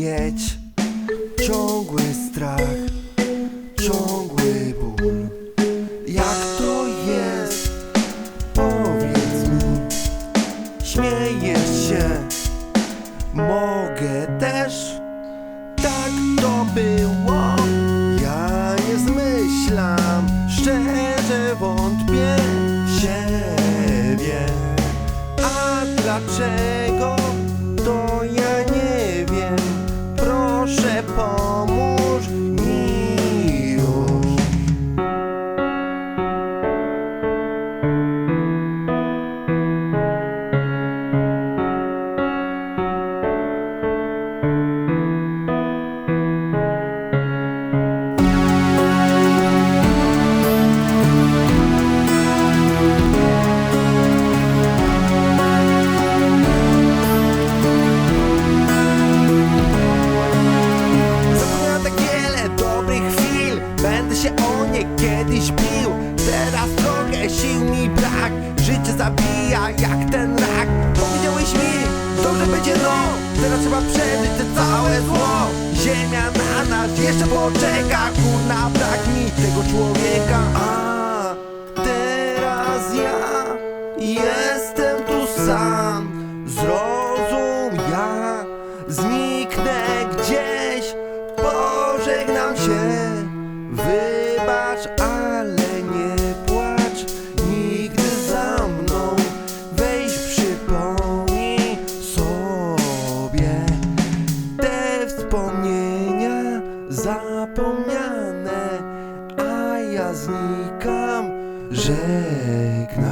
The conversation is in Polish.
mieć ciągły strach, ciągły ból. Jak to jest? Powiedz mi, śmiejesz się, mogę też. Tak to było, ja nie zmyślam, szczerze wątpię w siebie. A dlaczego? Sił mi brak. Życie zabija jak ten rak. Powiedziałeś mi, dobrze będzie no. Teraz trzeba przeżyć te całe zło. Ziemia na nas jeszcze poczeka. Kurna, brak mi tego człowieka. A teraz ja jestem tu sam. Zrozum ja Zniknę gdzieś. Pożegnam się. Wybacz, znikam Żegnaj